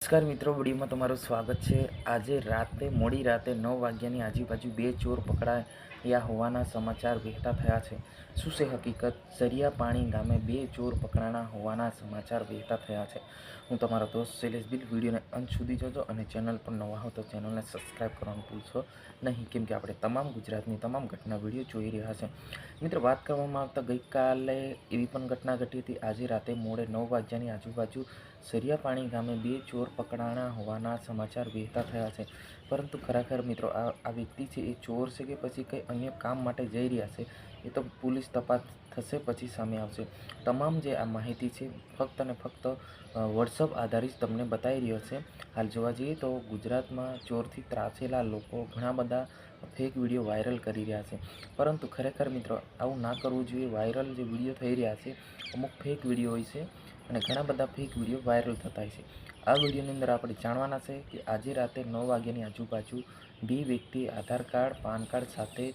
નમસ્કાર મિત્રો વિડીયોમાં તમારું સ્વાગત છે. આજે રાતે, મોડી રાતે નવ વાગ્યાની આજુબાજુ બે ચોર પકડાયા હોવાના સમાચાર વહેતા થયા છે. શું છે હકીકત? સરિયાપાણી ગામે બે ચોર પકડાના હોવાના સમાચાર વહેતા થયા છે. હું તમારો દોસ્ત શૈલેષ બિલ. વિડીયોને અંત સુધી જોજો અને ચેનલ પર નવા હો તો ચેનલને સબસ્ક્રાઈબ કરવાનું ભૂલશો નહીં, કેમ કે આપણે તમામ ગુજરાતની તમામ ઘટના વીડિયો જોઈ રહ્યા છે. મિત્રો, વાત કરવામાં આવતા ગઈકાલે એવી પણ ઘટના ઘટી હતી. આજે રાતે મોડે નવ વાગ્યાની આજુબાજુ સરિયાપાણી ગામે બે ચોર પકડાણા હોવાના સમાચાર વહેતા થયા છે. પરંતુ ખરેખર મિત્રો, આ આ વ્યક્તિ છે એ ચોર છે કે પછી કંઈ અન્ય કામ માટે જઈ રહ્યા છે, એ તો પોલીસ તપાસ થશે પછી સામે આવશે. તમામ જે આ માહિતી છે, ફક્ત અને ફક્ત વોટ્સઅપ આધારિત તમને બતાવી રહ્યો છે. હાલ જોવા જઈએ તો ગુજરાતમાં ચોરથી ત્રાસેલા લોકો ઘણા બધા ફેક વીડિયો વાયરલ કરી રહ્યા છે. પરંતુ ખરેખર મિત્રો, આવું ના કરવું જોઈએ. વાયરલ જે વીડિયો થઈ રહ્યા છે, અમુક ફેક વીડિયો હોય છે અને ઘણા બધા ફેક વીડિયો વાયરલ થતા હોય છે. આ વિડીયોની અંદર આપણે જાણવાના છે કે આજે રાતે નવ વાગ્યાની આજુબાજુ બે વ્યક્તિ આધાર કાર્ડ, પાન કાર્ડ સાથે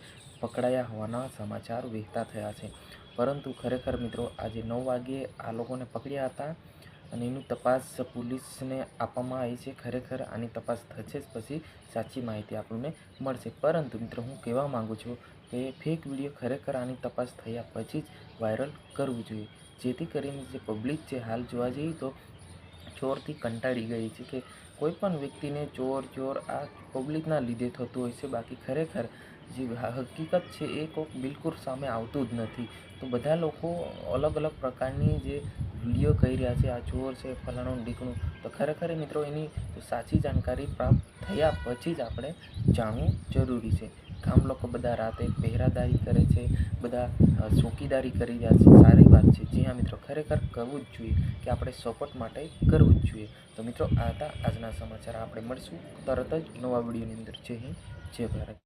પકડાયા હોવાના સમાચાર વહેતા થયા છે. પરંતુ ખરેખર મિત્રો, આજે નવ વાગ્યે આ લોકોને પકડ્યા હતા અને એનું તપાસ પોલીસને આપવામાં આવી છે. ખરેખર આની તપાસ થશે જ પછી સાચી માહિતી આપણને મળશે. પરંતુ મિત્રો, હું કહેવા માગું છું કે ફેક વીડિયો ખરેખર આની તપાસ થયા પછી જ વાયરલ કરવું જોઈએ. જેથી કરીને જે પબ્લિક છે હાલ જોવા જઈએ તો ચોરથી કંટાળી ગઈ છે કે કોઈ પણ વ્યક્તિને ચોર ચોર આ પબ્લિકના લીધે થતું હોય છે. બાકી ખરેખર જે હકીકત છે એ કોઈક બિલકુલ સામે આવતું જ નથી. તો બધા લોકો અલગ અલગ પ્રકારની જે વીડિયો કહી રહ્યા છે, આ ચોર છે, ફલાણું ઢીકણું. તો ખરેખર એ મિત્રો એની સાચી જાણકારી પ્રાપ્ત થયા પછી જ આપણે જાણવું જરૂરી છે. ગામ લોકો બધા રાતે પહેરાદારી કરે છે, બધા ચોકીદારી કરી રહ્યા છે. સારી વાત છે. જે આ મિત્રો, ખરેખર કરવું જ જોઈએ કે આપણે સપોર્ટ માટે કરવું જ જોઈએ. તો મિત્રો, આ હતા આજના સમાચાર. આપણે મળશું તરત જ નવા વિડીયોની અંદર. જય હિન્દ, જય ભારત.